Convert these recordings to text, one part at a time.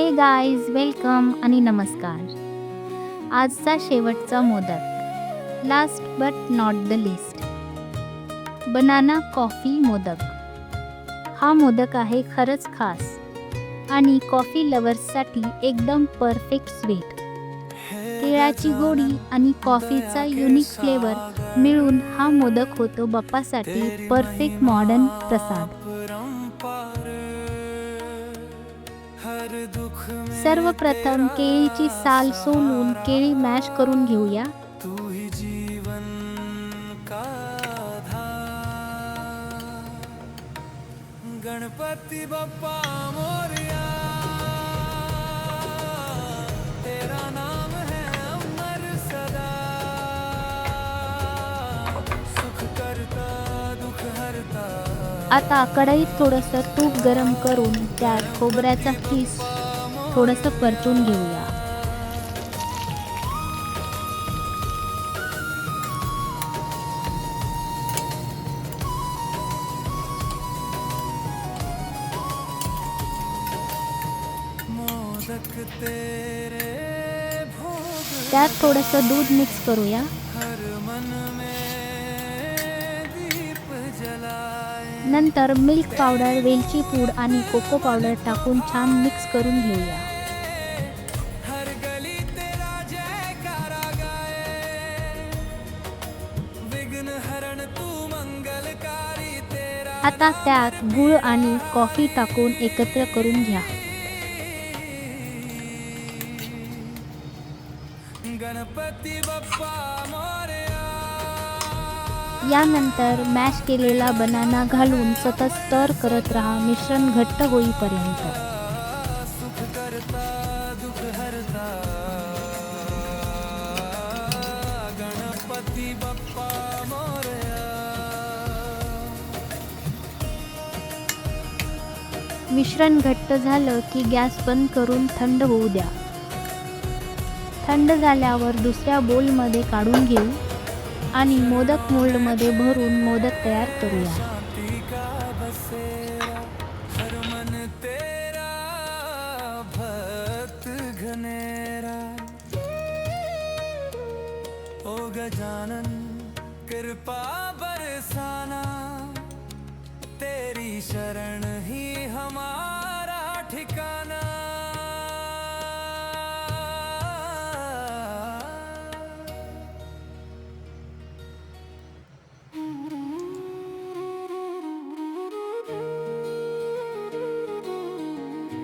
हे guys welcome आणि नमस्कार. आजचा शेवटचा modak. Last but not the least banana coffee modak. हा मोदक आहे खरंच खास. आणि कॉफी लवर्ससाठी एकदम परफेक्ट स्वीट केळाची गोडी आणि कॉफीचा युनिक फ्लेवर मिळून हा मोदक होतो बाप्पासाठी परफेक्ट मॉडर्न प्रसाद. सर्वप्रथम केळीची साल सोलून केळी मॅश करून घेऊया. ही गणपति बप्पा मोरिया तेरा नाम आता कढईत थोडंसं तूप गरम करून त्यात खोबऱ्याचा किस थोडंसं परतून घेऊया. त्यात थोडंसं दूध मिक्स करूया. हर मन में दीप जलाए नंतर मिल्क पावडर वेलची पूड आणि कोको पावडर टाकून छान मिक्स करून घेऊया. आता त्यात गूळ आणि कॉफी टाकून एकत्र करून घ्या. गणपती बाप्पा यानंतर मॅश केलेला बनाना घालून सतत स्टर करत राहा मिश्रण घट्ट होईपर्यंत. मिश्रण घट्ट झालं की गॅस बंद करून थंड होऊ द्या. थंड झाल्यावर दुसऱ्या बोलमध्ये काढून घेऊ. आणि मोदक मोल्डमध्ये भरून मोदक तयार करूया. बसेरा तेरा ओ गजानन कृपा बरसाना तेरी शरण ही हमारा ठिकाना।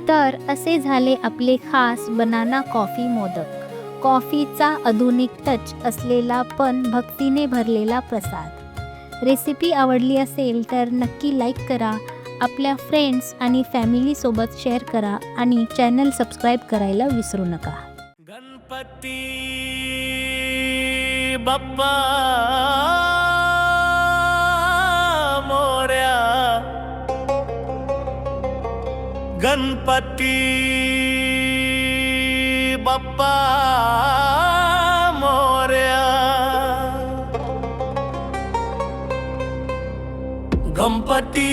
तर असे झाले आपले खास बनाना कॉफी मोदक. कॉफीचा आधुनिक टच असलेला पण भक्तीने भरलेला प्रसाद. रेसिपी आवडली असेल तर नक्की लाईक करा आपल्या फ्रेंड्स आणि फॅमिलीसोबत शेअर करा आणि चॅनल सबस्क्राईब करायला विसरू नका. गणपती बाप्पा! முருகன் பற்றி பப்பா மோரியா கம்பட்டி